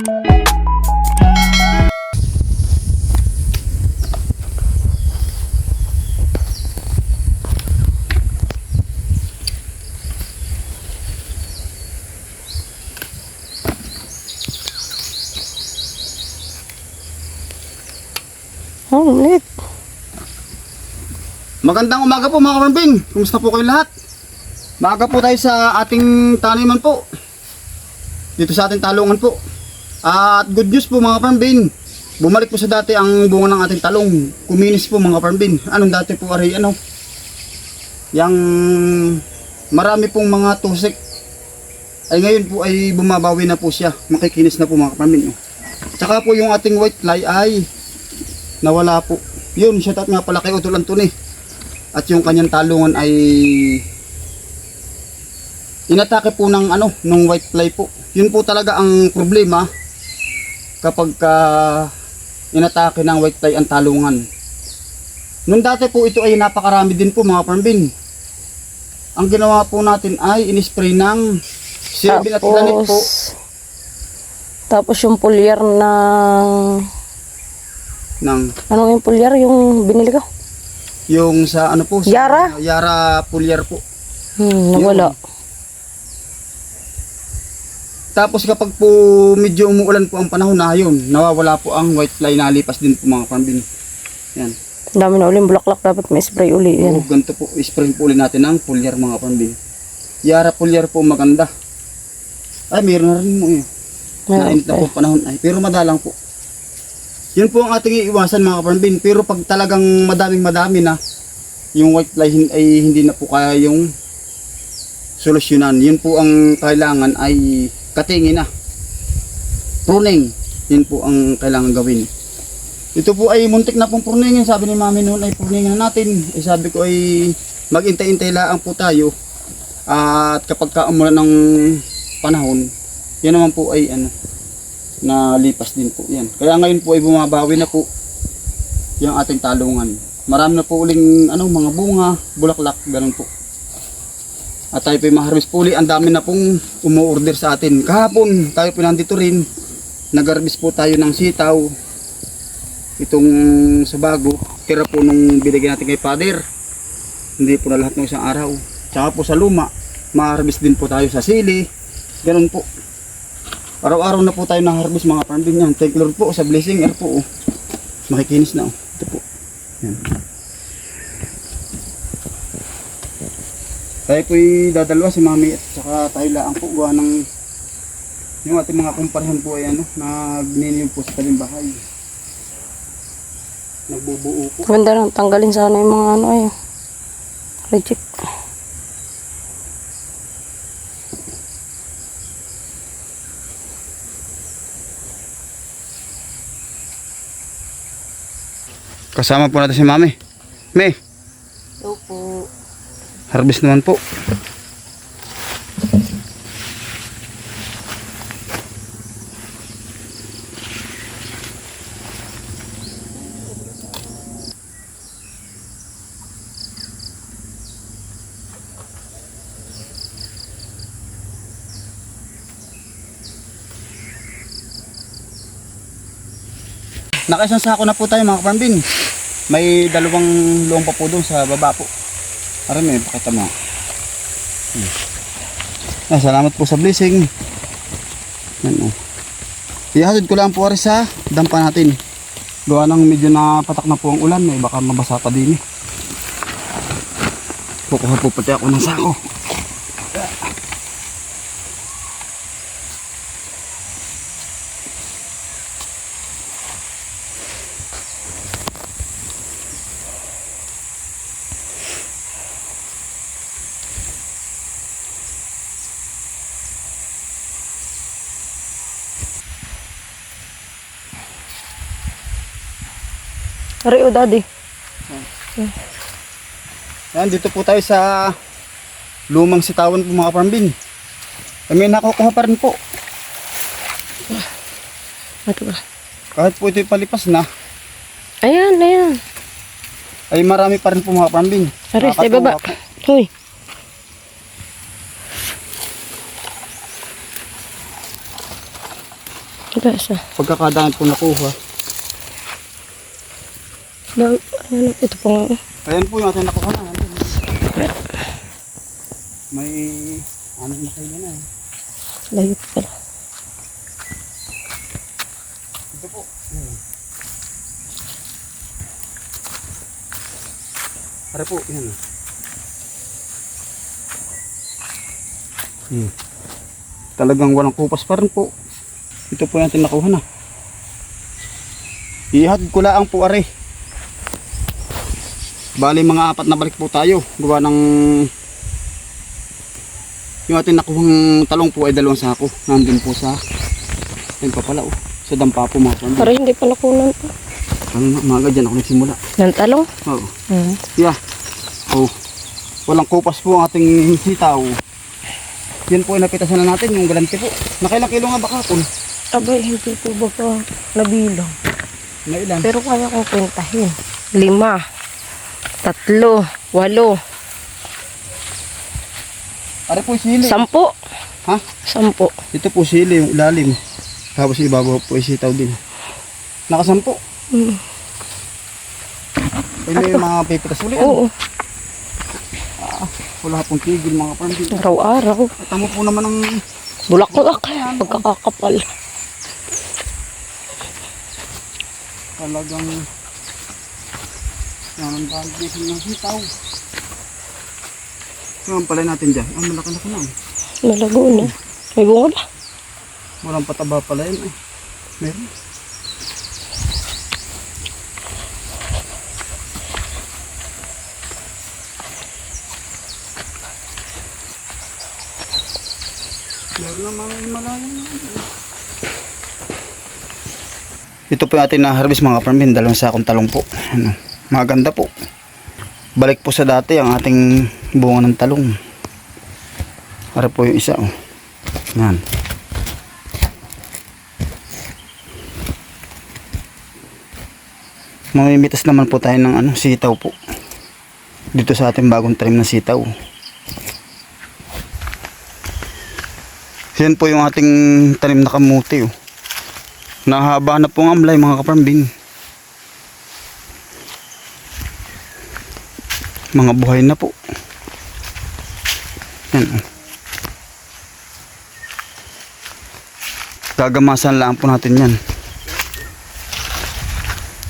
Oh, ulit. Magandang umaga po mga kaparambin. Kumusta po kayo lahat? Maaga po tayo sa ating taniman po. Dito sa ating talungan po. At good news po mga kaparambin. Bumalik po sa dati ang bunga ng ating talong. Kuminis po mga kaparambin. Anong dati po aray ano? Yang marami pong mga tusik. Ay ngayon po ay bumabawi na po siya. Makikinis na po mga kaparambin. oh. Tsaka po yung ating white fly ay nawala po. Yun, shout out nga pala kay Utol Antony. At yung kanyang talungan ay inatake po ng ano, ng white fly po. Yun po talaga ang problema kapag ka inatake ng white fly ang talungan. Nung dati po ito ay napakarami din po mga parmbin. Ang ginawa po natin ay inispray ng Sirbil at Granite po. tapos yung pulyar ng, Ng, ano yung pulyar yung binili ko? yung sa ano po? Sa, Yara? Yara Pulier po. Hmm, nawala. Tapos kapag po medyo umuulan po ang panahon na yun, nawawala po ang white fly na lipas din po mga parmbin. Yan. Ang dami na ulit bulaklak dapat may spray uli yan. Oo, ganito po, spray po ulit natin ng pulyar mga parmbin. Yara pulyar po maganda. Ay, mayroon na rin mo yun. Meron Nainit na po ang panahon ay. Pero madalang po. Yun po ang ating iiwasan mga parmbin. Pero pag talagang madaming madami na, yung white fly ay hindi na po kaya yung solusyonan. Yun po ang kailangan ay katingin na. Pruning. Yun po ang kailangan gawin. Ito po ay muntik na pong pruningin. Sabi ni mami noon ay pruningin na natin. Eh, sabi ko ay magintay-intay lang po tayo. At kapag kaumulan ng panahon, yan naman po ay ano, na lipas din po yan. Kaya ngayon po ay bumabawi na po yung ating talungan. Marami na po uling ano, mga bunga, bulaklak, ganun po. At tayo po yung ma-harvest po uli. Ang dami na pong umu-order sa atin. Kahapon, tayo po nandito rin. Nag-harvest po tayo ng sitaw. Itong sa bago. Tira po nung binigyan natin kay Father. Hindi po na lahat ng isang araw. Tsaka po sa luma, ma-harvest din po tayo sa sili. Ganun po. Araw-araw na po tayo na-harvest mga parmbin yan. Thank Lord po sa blessing air po. Oh. Makikinis na. Oh. Ito po. Yan. Tayo po'y dadalawa si mami at saka tayo lang po gawa ng yung ating mga kumparehan po ay ano, nagniniyog po sa taling bahay. Nagbubuo po. Ganda lang, tanggalin sana yung mga ano ay reject. Kasama po natin si mami. May. Harvest naman po. Nakaisang sako na po tayo mga kapambin. May dalawang luwang pa po doon sa baba po. Aram may pakita mo. Hmm. Ah, salamat po sa blessing. Yan o. Ihatid ko lang po rin sa dampa natin. Gawa ng medyo na patak na po ang ulan. May baka mabasa pa din eh. Kukuha po pati ako ng sako. Ari o daddy. Yan, dito po tayo sa lumang sitawan po mga kapambin. Eh, may nakukuha pa rin po. Ito ba? Kahit po ito'y palipas na, Ayan, ayan. ay marami pa rin po mga kapambin. Ari, sa Nakakatuwa ibaba. po. Hoy. Pagkakadaan po nakuha. Ba, ano, ito pa nga. Ayan po yung ating nakuha na. May ano na kayo na eh. Layo pala. Ito po. Para po, yan. Hmm. Talagang walang kupas pa rin po. Ito po yung ating nakuha na. Ihag ko lang po are. Bali mga apat na balik po tayo. Gawa ng yung ating nakuhang talong po ay dalawang sako. Nandun po sa ayun pa pala oh. Sa dampa po mga pambi. Para hindi pa nakunan. Ano na, umaga dyan ako nagsimula. Ng talong? Oo. Hmm. Yeah. Oh. Walang kupas po ang ating sitaw. Yan po ay napitasan na natin yung galante po. Nakailang kilo nga ba kapon? Abay, hindi po ba pa nabilang? Na ilan? Pero kaya kong kwentahin. Lima. Tatlo. Walo. Are po sili. Sampo. ha? Sampo. Ito po sili yung ilalim. Tapos ibabaw po ay sitaw din. Nakasampo. Hmm. Ay may mga pipitas uli. Oo. ano? Wala pong tigil mga pambi. Araw-araw. Tamo po naman ang Bulaklak. Pagkakakapal. talagang yan ang bandit ng sitaw. Yan pala natin dyan. Ah, malaki-laki na. oh. Malago na. May bunga ba? Walang pataba pala yan eh. Meron. Meron naman malayo. Ito po yung ating na-harvest mga farmin. Dalawang sakong talong po. Ano, maganda po. Balik po sa dati ang ating bunga ng talong. Para po yung isa. Oh. Yan. Mamimitas naman po tayo ng ano, sitaw po. Dito sa ating bagong trim na sitaw. Yan po yung ating tanim na kamuti. Oh. Nahaba na po ang amlay mga kaparambin. Mga buhay na po. Yan. oh. Gagamasan lang po natin yan.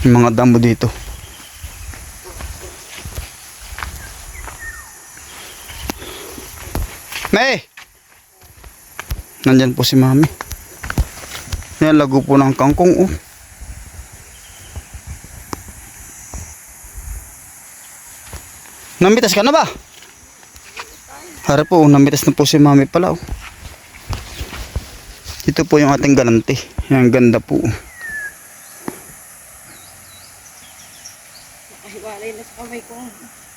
Yung mga damo dito. May! Nandyan po si mami. Yan, lago po ng kangkong. Oh. Namitas ka na ba? Harap po, namitas na po si mami pala. Oh. Ito po yung ating galante. Yan, ganda po. Nakahiwalay na sa kamay ko.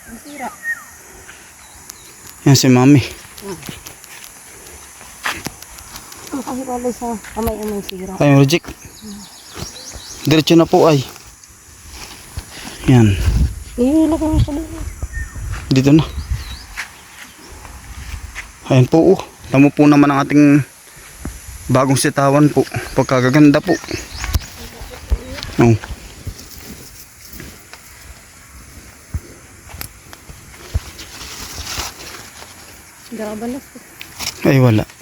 Ang sira. Yan si mami. Nakahiwalay sa kamay ang may sira. Ay, reject. Diretso na po ay. Yan. Ihilak mo pala. Dito na. Ayan po. Oh. Tamo po naman ang ating bagong sitawan po. Pagkagaganda po. Oh. Garabalas. Ay wala.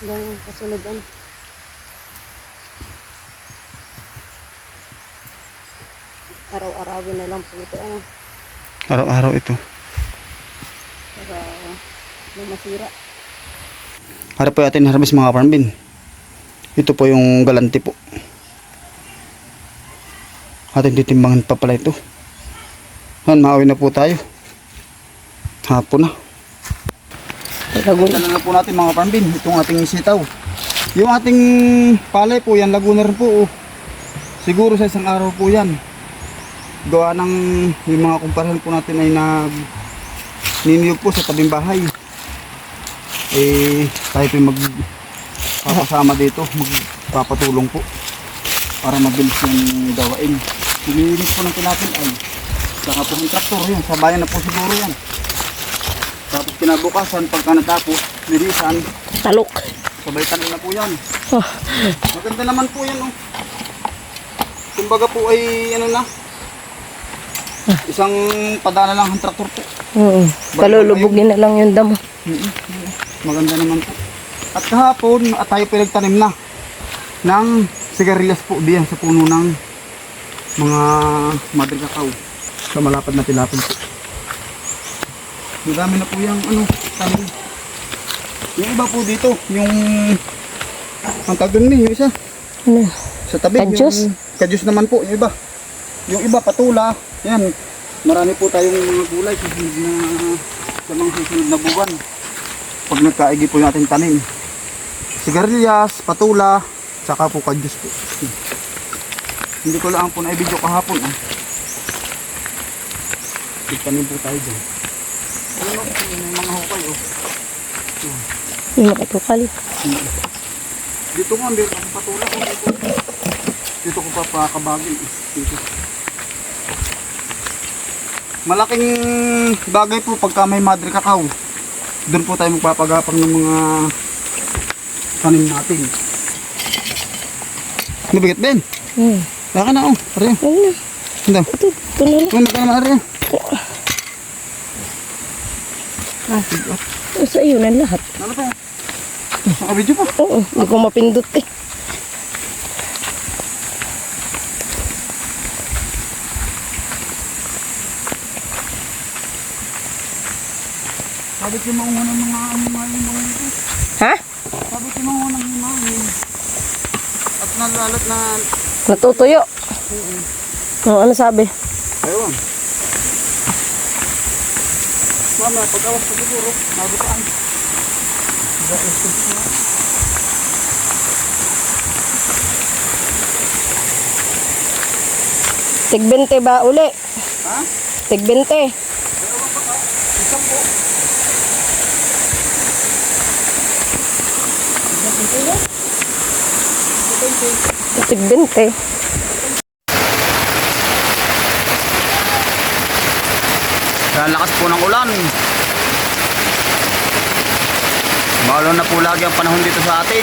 Hanggang kasunod ano. Araw-arawin na lang po ito. Ano, Araw-araw ito. para may masira. Harap po atin harvest mga kaparambin. Ito po yung galante po. Atin titimbangan pa pala ito. Han, maawi na po tayo. Hapon na. Lagun. Dala na po natin mga kaparambin. Itong ating sitaw. Yung ating palay po, yan laguna rin po. oh. Siguro sa isang araw po yan. Gawa ng yung mga kumparahan po natin ay nag niniyog po sa tabing bahay. Eh, tayo po mag papasama dito, magpapatulong po para mabilis yung gawain. Nilinis po ng natin ay saka po yung traktor yun, sa bayan na po siguro yan. Tapos kinabukasan, pagka natapos, linisan, Talok. sabay tanim na po yan. Oh, Maganda naman po yan, oh. Kumbaga po ay, ano na, isang padana lang ang traktor po. mm. Palulubugin na lang yung damo. Mm-mm. Maganda naman po. At kahapon, at tayo pinagtanim na ng sigarilyas po diyan sa puno ng mga madre cacao sa malapad na tilapin po. Madami na po yung ano, tanim. Yung iba po dito, yung ang tawag doon yung isa, Ano? sa tabi. Kadyos? Yung, kadyos naman po, yung iba. Yung iba, patula. Yan. Marami po tayong mga gulay susunod na, sa mga susunod na buwan. Pag nagkaigi po yung ating tanim. Sigarilyas, patula, saka po kadyos po. Hindi ko lang po na video kahapon. Ah. Itanim po tayo dyan. Ano, yung mga hukay oh. Yung makatukal. Dito nga, meron akong patula ko dito. Dito ko pa pakabagay. eh. Dito. Malaking bagay po pagka may madre cacao. Doon po tayo magpapagapang ng mga tanim natin. Nabigat Ben? Hmm. Laka na oh. Pare. Ayun na. Ito, ito na lang. Kung nagka naman rin. Ito sa iyo na lahat. Ano to? Nakabidyo po. Oo, hindi ko mapindot eh. Sabi ko maunga ng mga yung mga ito. Ha? Sabi ko maunga ng mga yung at nalalat na Natutuyo. Oo, ano sabi? Ayun. Mama, pag-awas ko siguro, nabukaan. Tigbente ba uli? Ha? Tigbente. Tigbente. Kalakas po ng ulan. Malo na po lagi ang panahon dito sa atin.